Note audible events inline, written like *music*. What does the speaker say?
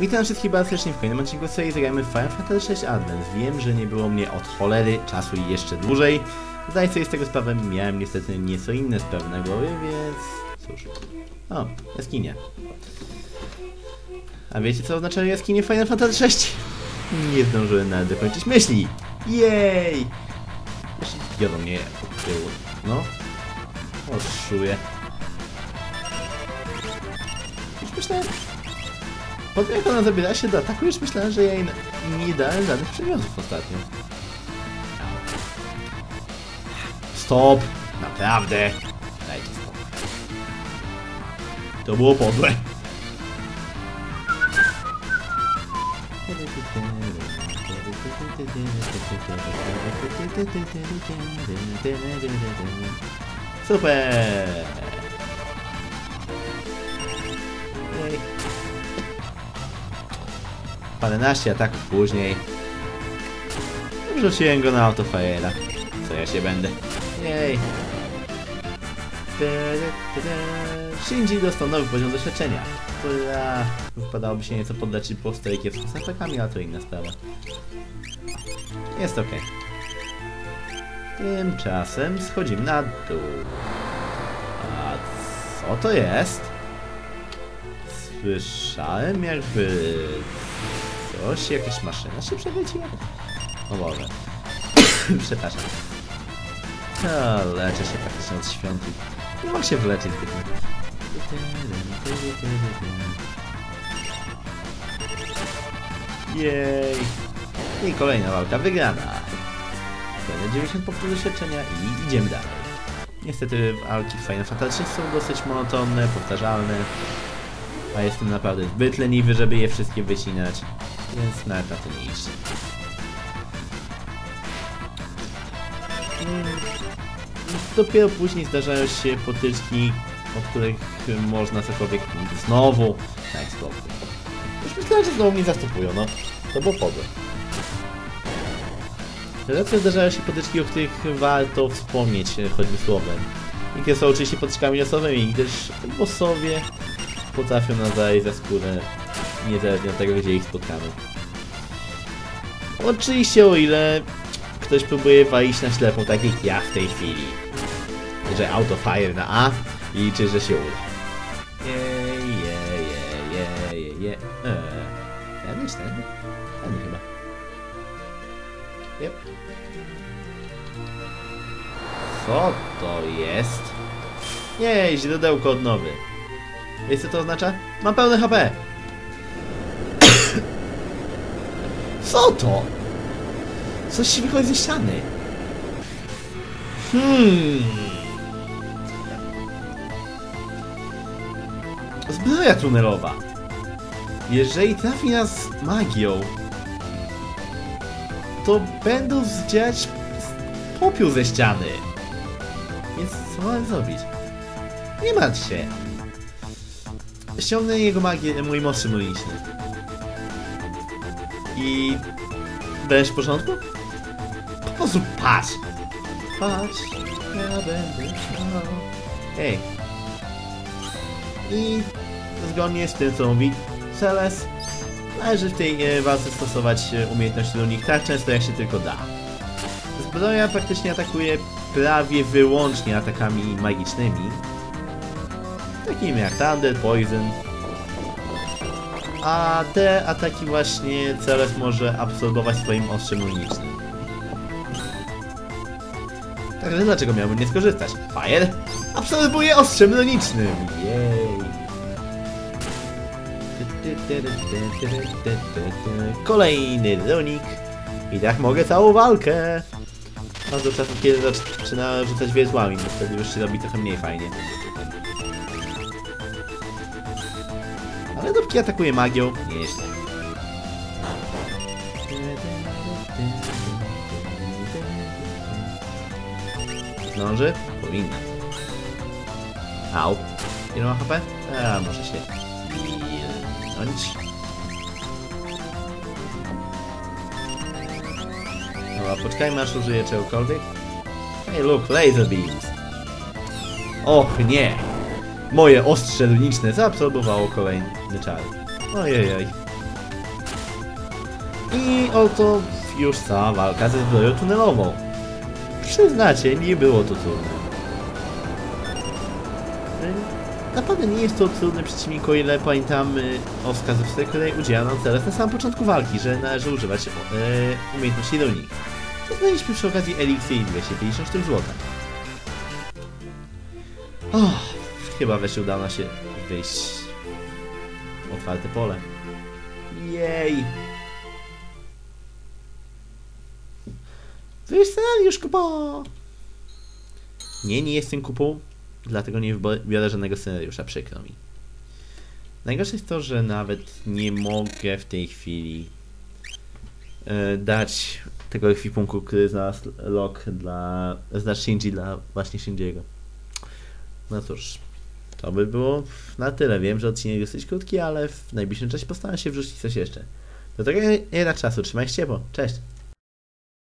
Witam wszystkich bardzo serdecznie w kolejnym odcinku serii Zagrajmy Final Fantasy VI Advent. Wiem, że nie było mnie od cholery czasu i jeszcze dłużej. Zdaję sobie z tego sprawę, miałem niestety nieco inne sprawy na głowie, więc... cóż. O, jaskinie. A wiecie co oznaczają jaskinie Final Fantasy VI? Nie zdążyłem nawet dokończyć myśli. Jej! Jeszcze wiodą mnie od tyłu. No. Odszuję. Już myślałem... Po tym jak ona zabiera się do ataku, już myślałem, że ja jej nie dałem żadnych przedmiotów ostatnio. Stop! Naprawdę! Dajcie stop. To było podłe. Super! Paręnaście ataków później. Wrzuciłem go na autofajera. Co ja się będę. Jej. Shinji dostał nowy poziom doświadczenia. Która wypadałoby się nieco podleczyć po stoi kiepsko z atakami, ale to inna sprawa. Jest ok. Tymczasem schodzimy na dół. A co to jest? Słyszałem jakby coś, jakaś maszyna się przewróciła? O Boże. *coughs* Przepraszam. A, leczę się praktycznie od świątek. Nie mogę się wyleczyć zbytnio. Jej. I kolejna walka wygrana. Kolejne 90 punktów doświadczenia i idziemy dalej. Niestety walki w Final Fantasy są dosyć monotonne, powtarzalne. A jestem naprawdę zbyt leniwy, żeby je wszystkie wycinać, więc na to iść. Mm, Dopiero później zdarzają się potyczki, o których można cokolwiek. Znowu na eksplozję. Już myślałem, że znowu mnie zastopują, no. To było podłe. Lecce zdarzają się potyczki, o których warto wspomnieć, choćby słowem. Które są oczywiście potyczkami losowymi, gdyż bossowie potrafią nas za skórę, niezależnie od tego, gdzie ich spotkamy. Oczywiście o ile ktoś próbuje walić na ślepą, tak jak ja w tej chwili. Że autofire na A i liczy, że się uda. Je, je, je, je, je, je. Eee, ten jest ten? Ten chyba. Yep. Co to jest? Nie, źródełko odnowy. Wiesz co to oznacza? Mam pełne HP. Co to? Coś się wychodzi ze ściany. Hmm. Zbroja tunelowa. Jeżeli trafi nas magią, to będą zdzierać popiół ze ściany. Więc co mam zrobić? Nie martw się. Ściągnę jego magię, mój mocy magiczny. I... Będziesz w porządku? Po prostu patrz! Patrz, ja będę szał. Ej. I zgodnie z tym, co mówi Celes, należy w tej e, walce stosować e, umiejętność runik tak często, jak się tylko da. Zbroja praktycznie atakuje prawie wyłącznie atakami magicznymi, takimi jak Thunder, Poison. A te ataki właśnie Celes może absorbować swoim ostrzem unicznym. Także dlaczego miałbym nie skorzystać? Fire absorbuje ostrzem runicznym! Jej! Kolejny runik. I tak mogę całą walkę. Aż do czasu, kiedy zaczyna rzucać wierzłami, bo wtedy już się robi trochę mniej fajnie. Dopóki atakuje magią, nieźle. Zdąży? Powinna. Au. Ile ma HP? A, może się... Milnąć. Dobra, poczekajmy aż użyję czegokolwiek. Hey look, laser beams. Och nie! Moje ostrze runiczne zaabsorbowało kolejny czar. Ojejej. I oto już cała walka ze zbroją tunelową. Przyznacie, nie było to trudne. Naprawdę nie jest to trudny przeciwnik, o ile pamiętamy o wskazówce, której udziela teraz na samym początku walki, że należy używać e, umiejętności Runi. Poznaliśmy przy okazji eliksir i 250 sztuk złota. Oh, chyba wreszcie udało nam się wyjść w otwarte pole. Jej! Scenariusz, kupo! Nie, nie jestem kupą, dlatego nie wybo- biorę żadnego scenariusza, przykro mi. Najgorsze jest to, że nawet nie mogę w tej chwili e, dać tego ekwipunku, który znalazł Lok dla, znaczy Shinji dla właśnie Shinjiego. No cóż, to by było na tyle. Wiem, że odcinek dosyć krótki, ale w najbliższym czasie postaram się wrzucić coś jeszcze. Do tego jednak czasu. Trzymaj się ciepło. Cześć!